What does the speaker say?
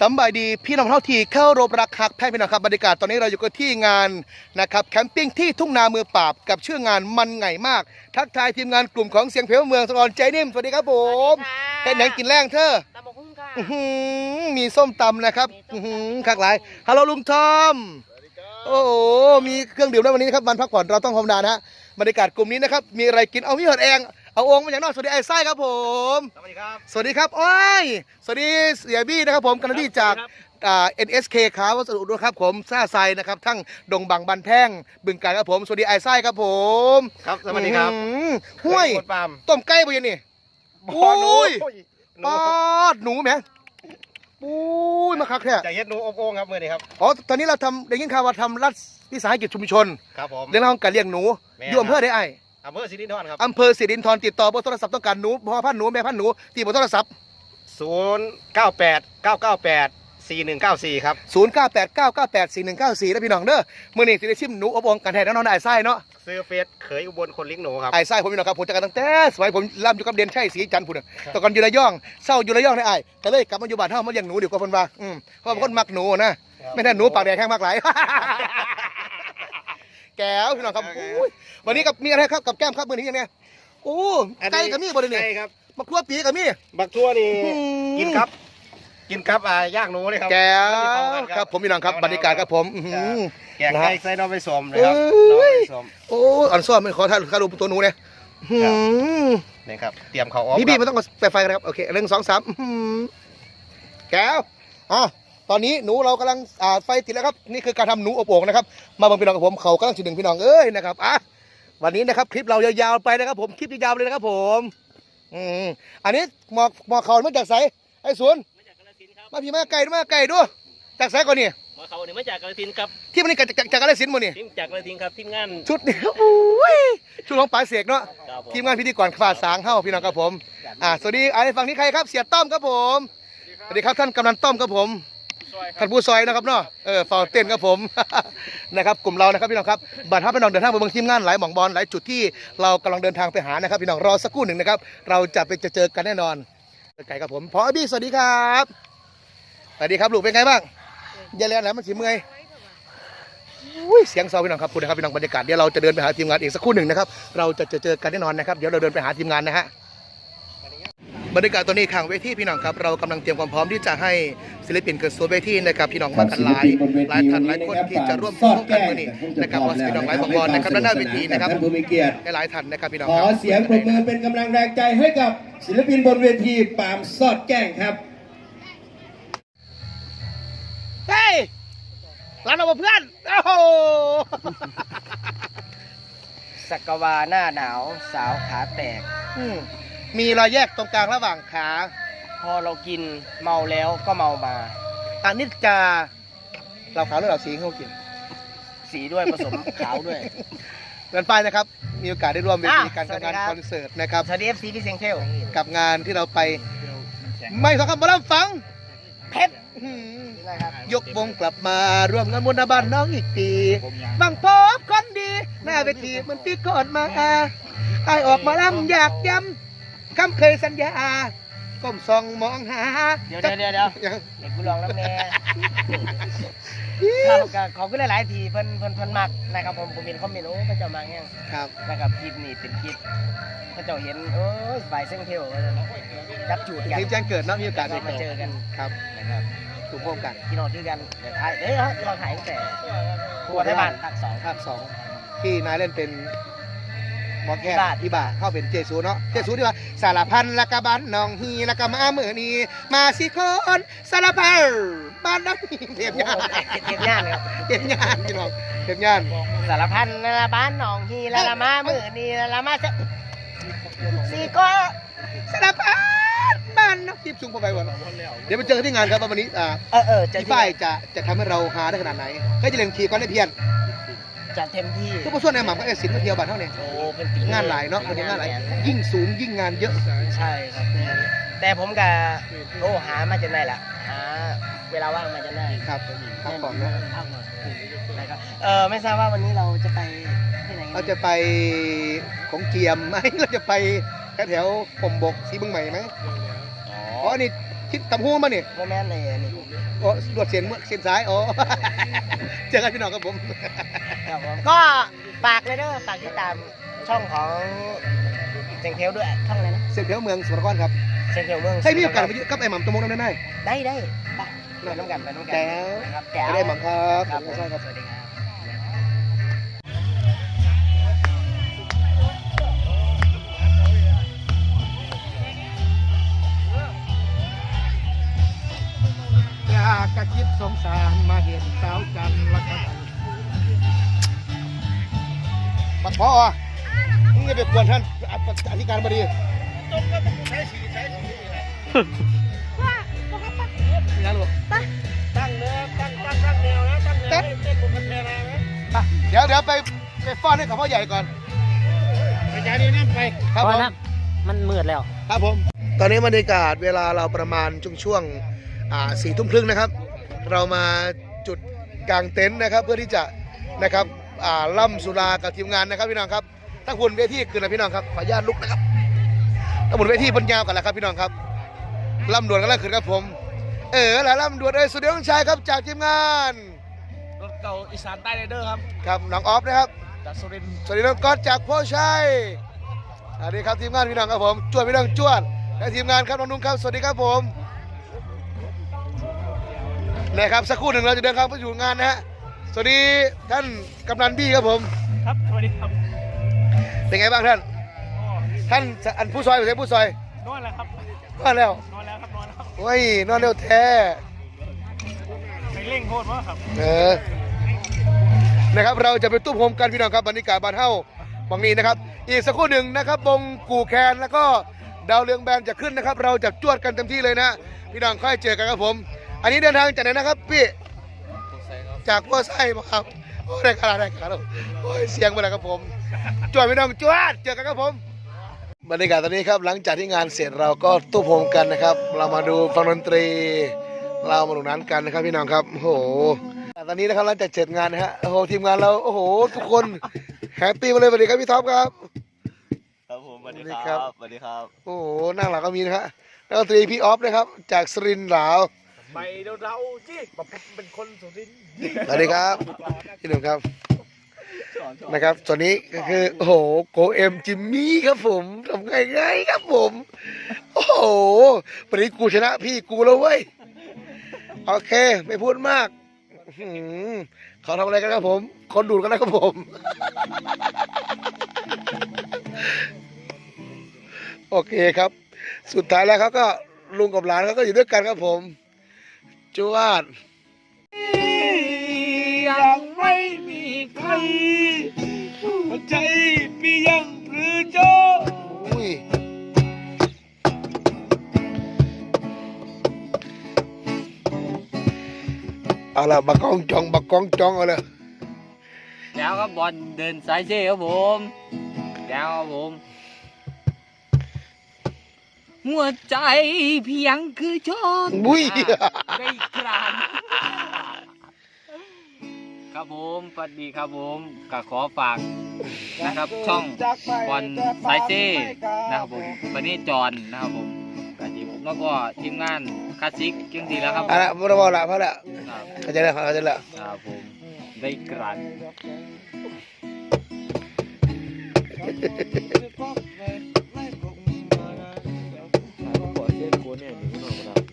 สำบายดีพี่น้องเท่าที่เข้ารบรักคักแพ่พี่น้องครับบรรยากาศตอนนี้เราอยู่กันที่งานนะครับแคมปิ้งที่ทุ่งนามือปราบกับชื่องานมันไงมาก ทักทายทีมงานกลุ่มของเสียงเพลวเมืองสกรใจนิ่มสวัสดีครับผมเป็นหยังกินแรงเธอตำบักหุ่งค่ะอื้อหือมีส้มตำนะครับมีส้มตำอื้อหือคักหลายฮัลโหลลุงทอมโอ้โหมีเครื่องดื่มด้วยวันนี้นะครับวันพักผ่อนเราต้องธรรมดานะฮะบรรยากาศกลุ่มนี้นะครับมีอะไรกินเอามีหอดแอง เอาองค์มาจากนอกสวัสดีไอ้ไส้ครับผม สวัสดีครับ สวัสดีครับโอ้ยสวัสดีเสียบี้นะครับผมกันที่จากอ่า NSK ขาวัสดุด้วยครับผมซ่าไซนะครับ ทั้งดงบังบันแท่งบึงการครับผม สวัสดีไอ้ไส้ครับผม ครับ สวัสดีครับอื้อหือห้วยเคคนปาล์มต้มไก่ปะยังนี่บ่อหนูโอ้ยหนูปอดหนูแหมปุ้ยมาคักแท้จะเฮ็ดหนูอบโอ่งครับมื่อนี้ครับอ๋อตอนนี้เราทำได้ยินข่าวว่าทำรัฐวิสาหกิจชุมชนครับผมเรื่องราวของการเลี้ยงหนูแม่อยู่อำเภอได้ไอ้ อำเภอสิรินธรครับอำเภอสิรินธรติดต่อเบอร์โทรศัพท์ต้องการหนูพ่อพันธุ์หนูแม่พันธุ์หนูที่เบอร์โทรศัพท์098 998 4194ครับ0 9 8 9 9 8 4 1 9 4นะพี่น้องเด้อมื่อนี้สิได้ชิมหนูอบองกันแทนน้องๆไอ้ไส้เนาะซื้อเฟสเขยอุบลคนเลี้ยงหนูครับ ไอ้ไส้ผมพี่น้องครับผมจากกันตั้งแต่สมัยผมร่ำอยู่กับเด่นชัยศรีจันทร์พุ่นน่ะแต่ก่อนอยู่ระยองเศร้าอยู่ระยองได้ไอ้ก็เลยกลับมาอยู่บ้านเฮามาเลี้ยงหนูดีกว่าเพิ่นว่าอืมเพราะว่าเป็นคนมักหนูนะไม่ได้หนูปากแดงแข้งมากหลาย แก้วพี่น้องครับอุ้ยวันนี้กับมีอะไรครับกับแก้มครับมือนี้ยังไงโอ้ไก่กับมีบ่ได้นี่ใช่ครับมะขั่วปีกับมีบักทั่วนี่อืมกินครับ กินครับอ่าย่างหนูเลยครับแก้วมันสิเข้ากันครับผมพี่น้องครับบรรยากาศครับผมอื้อหือแกงไก่ใส่น้องไปสมเลยครับเอ้ยน้องไปสมโอ้อ่อนซ้อมไม่ขอถ่ายถ่ายรูปตัวหนูเนี่ยอื้อหือนี่ครับเตรียมเขาออฟพี่พี่คมัรับนต้องเอาไปไฟกันนะครับโอเคหนึ่งสองสามอื้อหือแก้วอะ ตอนนี้หนูเรากำลังอ่าไฟติดแล้วครับนี่คือการทำหนูอบโอ่งนะครับมาบังพี่น้องกับผมเขากำลังจุดหนึ่งพี่น้องเอ้ยนะครับอะวันนี้นะครับคลิปเรายาวๆไปนะครับ ผมคลิปยาวๆเลยนะครับผมอืมอันนี้หมอกหมอกเขามาจากไสไอ้สวนมาจากกาฬสินธุ์ครับมาพี่มาไก่มาไก่ด้วยจากไสก่อนนี่มาเขาเนี่ยมาจากกาฬสินธุ์ครับที่มันนี่จากจากจากอะไรสินหมดนี่ทีมจากกาฬสินธุ์ครับทีมงานชุดนี้อุ้ยชุดของป๋าเสกเนาะครับผมทีมงานพิธีกรฝ่าสางเฮ้าพี่น้องครับผมอ่าสวัสดีไอ้ฝั่งนี้ใครครับ เสียต้อมครับผมสวัสดีครับท่านกำนันต้อมครับผม ท่านผู้ซอยนะครับเนาะเออฟาวเต้นครับผม นะครับกลุ่มเรานะครับพี่น้องครับบัตรทับพี่น้องเดินทางไปเบางทีมงานหลายหม่องบอลหลายจุดที่เรากำลังเดินทางไปหานะครับพี่น้องรอสักครู่หนึ่งนะครับเราจะไปเจอกันแน่นอนไก่ครับผมพอบี้สวัสดีครับสวัสดีครับลูกเป็นไงบ้างอย่าเล่นแล้วมันสีเมื่อยอุ้ยเสียงเซาพี่น้องครับคุณนะครับพี่น้องบรรยากาศเดี๋ยวเราจะเดินไปหาทีมงานอีกสักครู่หนึ่งนะครับเราจะเจอเจอกันแน่นอนนะครับเดี๋ยวเราเดินไปหาทีมงานนะฮะ บรรยากาศตอนนี้ข้างเวทีพี่น้องครับเรากำลังเตรียมความพร้อมที่จะให้ศิลปินเกิดโซนเวทีนะครับพี่น้องมากันหลายหลายท่านหลายคนที่จะร่วมโครงกันมื่อนี้นะครับว่าพี่น้องหลายบางบอลนะครับด้านหน้าเวทีนะครับท่านผู้มีเกียรติหลายๆท่านนะครับพี่น้องขคอรับเสียงปรบมือเป็นกำลังแรงใจให้กับศิลปินบนเวทีปามซอดแก้งครับเฮ้ยร้านเราเพื่อนโอ้โหสักวาหน้าหนาวสาวขาแตกอืม มีรอยแยกตรงกลางระหว่างขา พอเรากินเมาแล้วก็เมามาอานิจจาเราขาวหรือเราสีเขากิน สีด้วยผสม ขาวด้วย เดินไปนะครับ มีโอกาสได้ร่วมเวทีอะการสวัสดีทำงานครับคอนเสิร์ตนะครับ สวัสดีเอฟซีพี่เซงเทลกับงานที่เราไป ไม่สองคำมาล่ำฟังเพชรอืมนะครับยกวงกลับมาร่วมงานบุญบ้านน้องอีกปีบังพบคนดี หน้าเวทีเหมันปีก่อนมาไอายออกมาล่ำอยากย้ำ คำเคยสัญญาก้มส่องมองหาเดี๋ยวเดี๋ยวเดี๋ยวเดี๋ยวยังเด็กกูลองแล้วแม่ครับก็ขอบคุณหลายๆทีเพิ่นเพิ่นเพิ่นมักนะครับผมผมเห็นคอมเมนต์โอ้พระเจ้ามาแห้งครับนะครับคลิปนี้เป็นคลิปพระเจ้าเห็นโอ้ยฝ่ายเซงเทลจับจูดกันทีมแจ้งเกิดเนาะมีโอกาสก็มาเจอกันครับนะครับถูกพบกันพี่น้องด้วยกันเดี๋ยวถ่ายเดี๋ยวเราถ่ายตั้งแต่ครัวไทยบ้านภาคสองภาคสองที่นายเล่นเป็น หมอแค่พี่บาทพี่บาทเข้าเป็นเจสูเนาะเจสูที่ว่าสารพันละกะบันน้องฮีละกะมาเมื่อนี้มาสิคนสารพันบ้านน้องฮีเทียมงานเก็บงานครับเทียมงานพี่น้องเทียมงานสารพันนะละบ้านหนองฮีละละมามือนี่ละละมาจะสี่ก็สารพันบ้านน้องทีมสูงพอไปวันเดี๋ยวมาเจอกันที่งานครับว่าวันนี้อ่าเออเออจะพี่ฝ้ายจะจะทำให้เราหาได้ขนาดไหนก็จะเล่นขี่ก้อนได้เพียน จะเต็มที่ทุกผู้ช่วยในหม่ำก็จะสินมาเที่ยวบ้านเท่านี้โอ้เป็นปีงานหลายเนาะวันนี้งานหลายยิ่งสูงยิ่งงานเยอะใช่ครับแต่ผมกับโอ้หามาจะได้ละหาเวลาว่างมาจะได้ครับพักผ่อนเนาะพักผ่อนนะครับเออไม่ทราบว่าวันนี้เราจะไปที่ไหนกันเราจะไปของเจียมไหมเราจะไปแถวๆผมบกสีบึงใหม่ไหมอ๋ออ๋อนี่ท คิดทำหูมาเนี่ยโมแมนเลยอันนี้โอ้รวดเส้นมือเส้นซ้ายโอ้เจอกันพี่น้องครับผมครับผมก็ฝากเลยเด้อฝากติดตามช่องของเจงเทลด้วยช่องอะไรนะเส้นเพียวเมืองสุวรรณครครับเจงเทลเมืองใช่พี่โอกาสมาอยู่กับไอ้หม่ำตะมงน้ำได้ไหมได้ได้ไปไปน้ำกันไปน้ำกันแก้วครับแก้วไม่ได้หม่ำครับครับผมใช่ครับสวัสดีครับากะคิดสงสารมาเห็นสาวจันละกันบัดพออะมึงจะไปกวนท่านอธิการบดียังหรอตั้งเนื้อตั้งตั้งตั้งแนวแล้วตั้งแนวเต๊ะเต้นผมกันแทนะไรไหมไปเดี๋ยวเดี๋ยวไปไปฟ้อนให้กับพ่อใหญ่ก่อนไปย้ายนี่นั่งไปครับผมมันมืดแล้ว ครับผม ตอนนี้บรรยากาศเวลาเราประมาณช่วงช่วง สี่ทุ่มครึ่งนะครับ เรามาจุดกลางเต็นท์นะครับ เพื่อที่จะนะครับอ่าล่ำสุรากับทีมงานนะครับพี่น้องครับถ้าคุณเวทีคืนนะพี่น้องครับขออนุญาตลุกนะครับถ้าคุณเวทีบนยาวกันแล้วครับพี่น้องครับล่ำด่วนกันแล้วคืนครับผม เออแล้วล่ำด่วนเอ้ยสุดยอดชายครับจากทีมงานรถเก่าอีสานใต้ไรเดอร์ครับครับน้องออฟนะครับจากสุรินทร์สวัสดีน้องก๊อตจากพ่อชัยสวัสดีครับทีมงานพี่น้องครับผมจวดพี่น้องจวดและทีมงานครับน้องนุ่งครับสวัสดีครับผม นะครับสักครู่หนึ่งเราจะเดินทางไปอยู่งานนะฮะสวัสดีท่านกำนันบี้ครับผมครับสวัสดีครับเป็นไงบ้างท่านท่านอันผู้ซอยหรือผู้ซอยนอนแล้วครับนอนแล้วนอนแล้วครับนอนแล้วโอ้ยนอนเร็วแท้ไปเร่งโคตรว่าครับเออนะครับเราจะไปตุ้มโฮมกันพี่น้องครับบรรยากาศบ้านเฮาวังนี้นะครับ อีกสักครู่หนึ่งนะครับวงกูแคนแล้วก็ดาวเรืองแบนจะขึ้นนะครับ เราจะจวดกันเต็มที่เลยนะ พี่น้องค่อยเจอกันครับผม อันนี้เดินทางจากไหนนะครับพี่จากพัวไส้มาครับโอ้ได้ขนาดได้ขนาดแล้วโอ้ยเสียงไปแล้วครับผมจวดพี่น้องจวดเจอกันครับผมบรรยากาศตอนนี้ครับหลังจากที่งานเสร็จเราก็ตุ้มโฮมกันนะครับ เรามาดูฟังดนตรี เรามาดูนั้นกันนะครับพี่น้องครับโอ้โหตอนนี้นะครับหลังจากเสร็จงานนะฮะโอ้โหทีมงานเราโอ้โห ทุกคนแฮปปี้มาเลยสวัสดีครับพี่ท็อปครับครับผมสวัสดีสวัสดีคครัรับบสวัสดีครับ โอ้โหนั่งหลังก็มีนะฮะแล้วก็ตรีพี่ออฟนะครับ จากสรินทร์หลาว ไปเดี๋ยวเราจี้ผมเป็นคนสุรินทร์สวัสดีครับพี่หนุ่มครับนะครับส่วนนี้ก็คือโอ้โหโกเอ็มจิมมี่ครับผมทำไงไงครับผม โอ้โหวันนี้กูชนะพี่กูแล้วเว้ยโอเค ไม่พูดมากอื้อหือเขาทำอะไรกันครับผม คนดูดกันนะครับผม โอเคครับ สุดท้ายแล้วเขาก็ลุงกับหลานเขาก็อยู่ด้วยกันครับผม จวดยังไม่มีใครหัวใจพี่ยังพรือโจอุ้ยเอาละบักกองจองบักกองจองเอาละแล้วครับบอลเดินสายเซ่ครับผมแล้วครับผม หัวใจเพียงคือชอบอุ้ยได้กรานครับผมสวัสดีครับผมก็ขอฝากนะครับ ช่องบอลสายเซ่นะครับผมวันนี้จอนนะครับผมกับทีผมแล้วก็ทีมงานคลาสสิกจังสีแล้วครับเอาละพอละพอละครับเข้าใจแล้วเข้าใจแล้วครับผมได้กรา 间国内也没用到多大。